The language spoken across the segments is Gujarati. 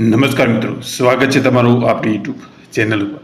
નમસ્કાર મિત્રો, સ્વાગત છે તમારું આપણી યુટ્યુબ ચેનલ ઉપર.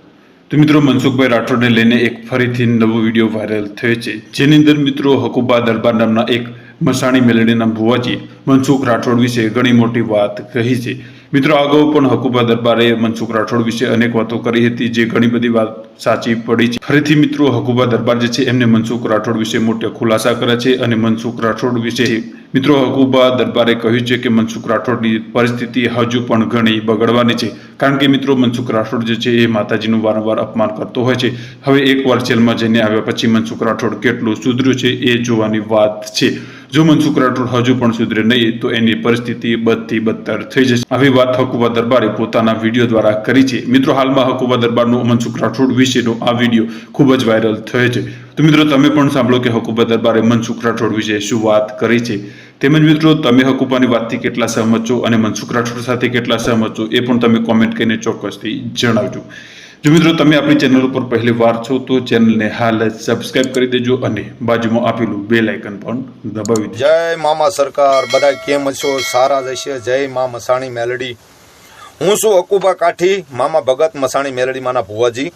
તો મિત્રો, મનસુખભાઈ રાઠોડને લઈને એક ફરીથી નવો વીડિયો વાયરલ થયો છે. જેની અંદર મિત્રો, હકુબા દરબાર નામના એક મસાણી મેલડીના ભુવાજી મનસુખ રાઠોડ વિશે ઘણી મોટી વાત કહી છે. મિત્રો અગાઉ પણ હકુબા દરબારે મનસુખ રાઠોડ વિશે અનેક વાતો કરી હતી જે ઘણી બધી વાત સાચી પડી છે. ફરીથી મિત્રો, હકુબા દરબાર જે છે, એમને મનસુખ રાઠોડ વિશે મોટા ખુલાસા કર્યા છે અને મનસુખ રાઠોડ વિશે મિત્રો, હકુબા દરબારે કહ્યું છે કે મનસુખ રાઠોડની પરિસ્થિતિ હજુ પણ ઘણી બગડવાની છે. કારણ કે મિત્રો, મનસુખ રાઠોડ જે છે, એ માતાજીનું વારંવાર અપમાન કરતો હોય છે. હવે એકવાર જેલમાં જઈને આવ્યા પછી મનસુખ રાઠોડ કેટલું સુધર્યું છે, એ જોવાની વાત છે. જો મનસુખ રાઠોડ હજુ પણ સુધરે નહીં, તો એની પરિસ્થિતિ બધી બદતર થઈ જશે. આવી વાત હકુબા દરબારે પોતાના વીડિયો દ્વારા કરી છે. મિત્રો, હાલમાં હકુબા દરબારનો મનસુખ રાઠોડ વિશેનો આ વીડિયો ખૂબ જ વાયરલ થયો છે. તો મિત્રો, તમે પણ સાંભળો કે હકુબા દરબારે મનસુખ રાઠોડ વિશે શું વાત કરી છે. તેમજ મિત્રો, તમે હકુબાની વાતથી કેટલા સહમત છો અને મનસુખ રાઠોડ સાથે કેટલા સહમત છો, એ પણ તમે કોમેન્ટ કરીને ચોક્કસથી જણાવજો. જો મિત્રો, તમે આપણી ચેનલ ઉપર પહેલી વાર છો, તો ચેનલને હાલ સબસ્ક્રાઇબ કરી દેજો અને બાજુમાં આપેલું બે લાઇકન પણ દબાવી દેજો. જય મામા સરકાર. બધા કેમ છો સારા જશે જય મા મસાણી મેલડી. હું છું અકુબા કાઠી, મામા ભગત મસાણી મેલડી માના ભુવાજી.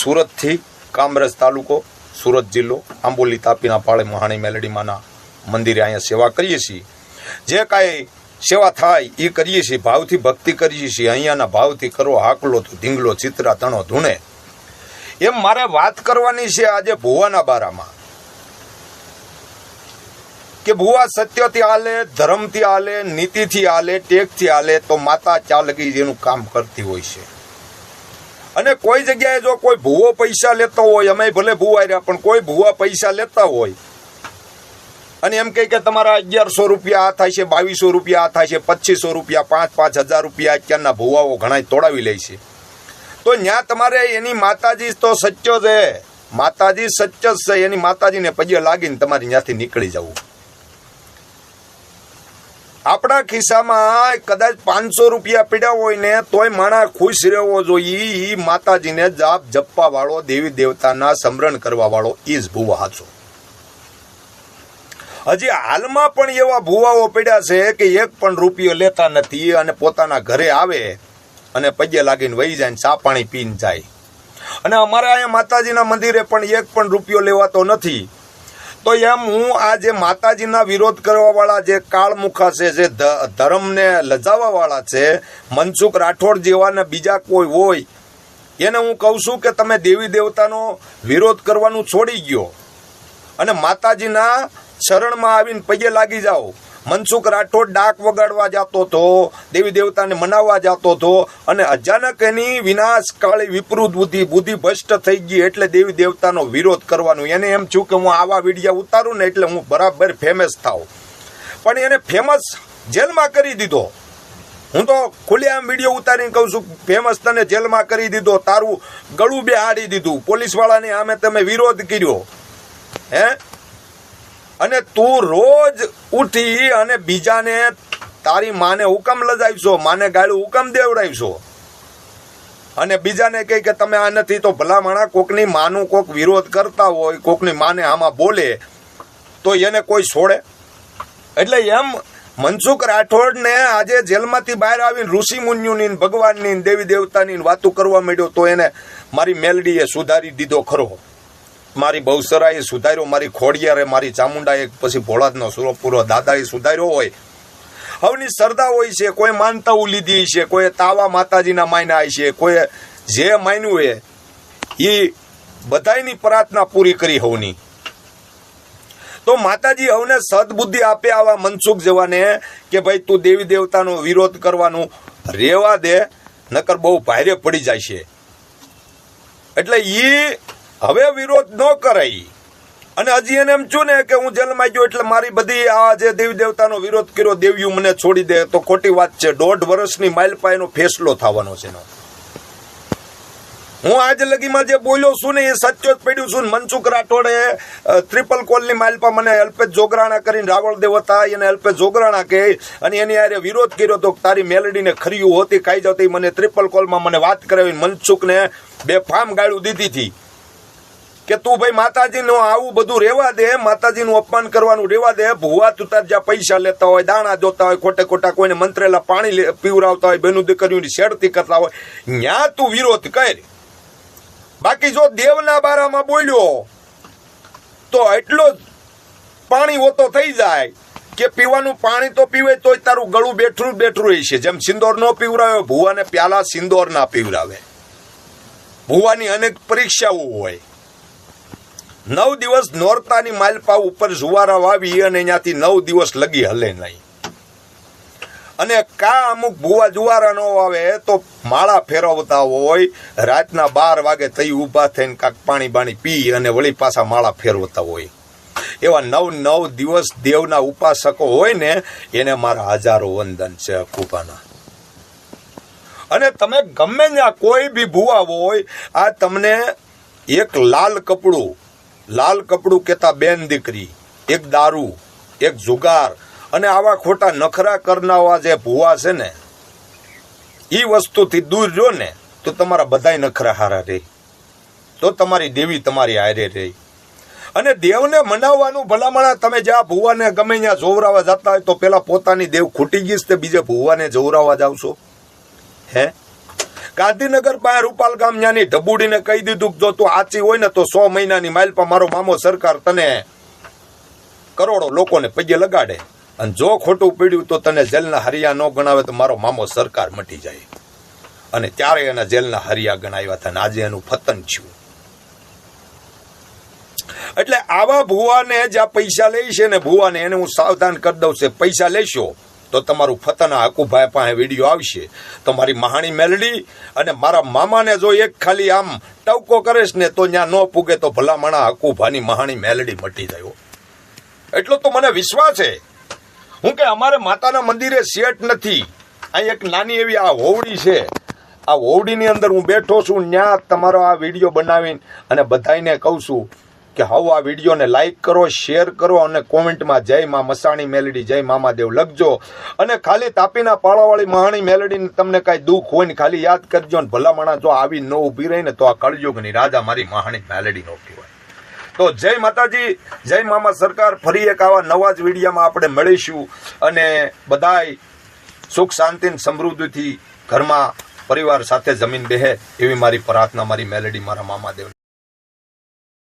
સુરતથી કામરજ તાલુકો, સુરત જિલ્લો, આંબોલી તાપીના પાળે મહાણી મેલડી માના મંદિરે અહીંયા સેવા કરીએ છીએ. જે કાંઈ સેવા થાય એ કરીએ છીએ, ભાવથી ભક્તિ કરીએ છીએ, અહીંયાના ભાવથી કરો હાકલો તો ધીંગલો ચિત્રા, તણો, ધૂણે. એમ મારે વાત કરવાની છે આજે ભુવાના બારામાં. કે ભુવા સત્યથી હાલે ધર્મથી હાલે નીતિથી હાલે ટેકથી હાલે તો માતા ચાલકી જેનું કામ કરતી હોય છે. અને કોઈ જગ્યાએ જો કોઈ ભૂવો પૈસા લેતો હોય, અમે ભલે ભૂવા રહ્યા પણ કોઈ ભૂવા પૈસા લેતા હોય અને એમ કહે કે તમારા અગિયારસો રૂપિયા આ થાય છે, બાવીસો રૂપિયા આ થાય છે, પચીસો રૂપિયા, પાંચ પાંચ હજાર રૂપિયા અત્યારના ભુવાઓ ઘણા તોડાવી લે છે. તો ત્યાં તમારે એની માતાજી તો સચ્ચો છે. માતાજી સચ્ચ છે, એની માતાજીને પગે લાગીને તમારે ત્યાંથી નીકળી જવું. આપણા ખિસ્સામાં કદાચ પાંચસો રૂપિયા પીડ્યા હોય ને તોય માણા ખુશ રહેવો જોઈએ. એ માતાજીને જાપ જપવા વાળો દેવી દેવતાના સમરણ કરવા વાળો એ જ ભૂવા હાચો. હજી હાલમાં પણ એવા ભૂવાઓ પડ્યા છે કે એક પણ રૂપિયો લેતા નથી અને પોતાના ઘરે આવે અને પગે લાગીને વહી જાય ને ચા પાણી પીને જાય. અને અમારા અહીંયા માતાજીના મંદિરે પણ એક પણ રૂપિયો લેવાતો નથી. તો એમ હું આ જે માતાજીના વિરોધ કરવા વાળા જે કાળમુખા છે, જે ધર્મને લજાવવા વાળા છે, મનસુખ રાઠોડ જેવાને બીજા કોઈ હોય, એને હું કહું છું કે તમે દેવી દેવતાનો વિરોધ કરવાનું છોડી ગયો. અને માતાજીના શરણમાં આવીને પગે લાગી જાઓ. મનસુખ રાઠોડ ડાક વગાડવા જતો હતો, દેવી દેવતાને મનાવવા જતો હતો અને અચાનક એની વિનાશ કાળી વિપૃત બુદ્ધિ બુદ્ધિ ભ્રષ્ટ થઈ ગઈ એટલે દેવી દેવતાનો વિરોધ કરવાનો. એને એમ થયું કે હું આવા વિડીયા ઉતારું ને એટલે હું બરાબર ફેમસ થાવ પણ એને ફેમસ જેલમાં કરી દીધો. હું તો ખુલ્લેઆમ વીડિયો ઉતારીને કહું છું ફેમસ તને જેલમાં કરી દીધો, તારું ગળું બેહાડી દીધું. પોલીસવાળાને આમે તમે વિરોધ કર્યો. હે? અને તું રોજ ઉઠી અને બીજાને તારી માને હુકમ લજાવશો માને ગાળું હુકમ દેવડાવશો. અને બીજાને કહે કે તમે આ નથી તો ભલા માણા કોકની માનું કોક વિરોધ કરતા હોય, કોકની માને આમાં બોલે, તો એને કોઈ છોડે. એટલે એમ મનસુખ રાઠોડને આજે જેલમાંથી બહાર આવીને ઋષિ મુન્યુની ભગવાનની દેવી દેવતાની વાતો કરવા માંડ્યો તો એને મારી મેલડીએ સુધારી દીધો ખરો. મારી બહુસરાએ સુધાર્યો, મારી ખોડિયારે, મારી ચામુંડાએ, પછી ભોળાતનો સુરો પૂરો દાદાએ સુધાર્યો હોય. હવની શ્રદ્ધા હોય છે, કોઈ માનતાઓ લીધી છે, કોઈ તાવા માતાજીના માયના છે, કોઈ જે માન્યું એ એ બધાની પ્રાર્થના પૂરી કરી હવની. તો માતાજી હવને સદબુદ્ધિ આપે આવા મનસુખ જવાને કે ભાઈ તું દેવી દેવતાનો વિરોધ કરવાનું રેવા દે, નકર બહુ ભારે પડી જાય છે. એટલે ઈ હવે વિરોધ ન કરાય. અને હજી એને એમ છું ને કે હું જેલમાં ગયો એટલે મારી બધી આ જે દેવી દેવતાનો વિરોધ કર્યો દેવીઓ મને છોડી દે, તો ખોટી વાત છે. દોઢ વર્ષની માઇલ પાયનો ફેસલો થવાનો છે એનો. હું આજ લગીમાં જે બોલ્યો છું ને એ સચ્ચો જ પડ્યું છું મનસુખ રાઠોડે ટ્રિપલ કોલની માઇલપા મને અલ્પેશ જોગરાણા કરીને રાવળ દેવતા એને અલ્પેશ જોગરાણા કહે અને એની હારે વિરોધ કર્યો તો તારી મેલડીને ખરીયું હોતી ખાઈ જતી મને ત્રિપલ કોલમાં મને વાત કરાવી મનસુખને બે ફામ ગાળું દીધી હતી. કે તું ભાઈ માતાજીનું આવું બધું રેવા દે, માતાજીનું અપમાન કરવાનું રેવા દે, ભુવા તું તાર જ્યાં પૈસા લેતા હોય, દાણા જોતા હોય, ખોટે ખોટા કોઈને મંત્રેલા પાણી પીવરાવતા હોય, બેનું દીકરીઓની શેડતી કરતા હોય, ન્યા તું વિરોધ કર. બાકી જો દેવના બારામાં બોલ્યો, તો એટલો પાણી ઓતો થઈ જાય કે પીવાનું પાણી તો પીવે તોય તારું ગળું બેઠરું બેઠરું બેઠું છે. જેમ સિંદોર નો પીવરાવે, ભુવાને પ્યાલા સિંદોર ના પીવરાવે. ભુવાની અનેક પરીક્ષાઓ હોય. નવ દિવસ નોરતાની માલપા ઉપર જુવારા વાવી અને ત્યાંથી નવ દિવસ લગી હલે નહીં. અને કા અમુક ભુવા જુવારા નો આવે તો માળા ફેરવતા હોય, રાતના બાર વાગે તઈ ઊભા થઈને કાંક પાણી બાણી પી અને વળી પાછા માળા ફેરવતા હોય. એવા નવ નવ દિવસ દેવના ઉપાસકો હોય ને, એને મારા હજારો વંદન છે, કૃપાના. અને તમે ગમે ત્યાં કોઈ બી ભુવા હોય, આ તમને એક લાલ કપડું લાલ કપડું કેતા બેન દીકરી, એક દારૂ, એક જુગાર અને આવા ખોટા નખરા કરનારા જે ભુવા છે ને એ વસ્તુથી દૂર જો ને, તો તમારા બધાય નખરા હારા રહે તો તમારી દેવી તમારી હારે રહે અને દેવને મનાવવાનું ભલામણા તમે જ્યાં ભુવાને ગમે ત્યાં જોવરાવા જતા હોય તો પેલા પોતાની દેવ ખૂટી ગઈશ તે બીજે ભુવાને જોવરાવા જાવ છો હે? ગાંધીનગર પાસે રૂપાલ ગામ ન્યાની ઢબુડીને કહી દીધું જો તું આચી હોય ને તો સો મહિનાની માઇલ પર મારો મામો સરકાર તને કરોડો લોકોને પગે લગાડે. અને જો ખોટું પીડ્યું તો તને જેલના હરિયા ન ગણાવે તો મારો મામો સરકાર મટી જાય. અને ત્યારે એના જેલના હરિયા ગણાવ્યા હતા અને આજે એનું ફતન થયું. એટલે આવા ભુવાને જ્યાં પૈસા લે છે ને ભુવાને એને હું સાવધાન કરી દઉં છે. પૈસા લેશો. તો તમારું ફતના હકુભાઈ પાસે વીડિયો આવશે. તમારી મહાણી મેલડી અને મારા મામાને જો એક ખાલી આમ ટવકો કરેશ ને તો ત્યાં ન પૂગે તો ભલામણા હકુભાની મહાણી મેલડી મટી જાય એટલો તો મને વિશ્વાસ છે. હું કે અમારે માતાના મંદિરે સેટ નથી. અહીં એક નાની એવી આ હોવડી છે. આ હોવડીની અંદર હું બેઠો છું ત્યાં તમારો આ વીડિયો બનાવીને અને બધાને કહું છું કે હવે આ વિડીયોને લાઈક કરો શેર કરો અને કોમેન્ટમાં જય મા મસાણી મેલડી, જય મામાદેવ લખજો. અને ખાલી તાપીના પાળાવાળી મહાણી મેલડીને તમને કાંઈ દુઃખ હોય ને ખાલી યાદ કરજો ને ભલામણા જો આવી ન ઊભી રહી ને તો આ કળયુગની રાજા મારી મહાણી મેલડી નો કહેવાય. તો જય માતાજી, જય મામા સરકાર, ફરી એક આવા નવા જ વિડીયામાં આપણે મળીશું અને બધાય સુખ શાંતિ સમૃદ્ધિથી ઘરમાં પરિવાર સાથે જમીન બેહે એવી મારી પ્રાર્થના મારી મેલેડી, મારા મામાદેવ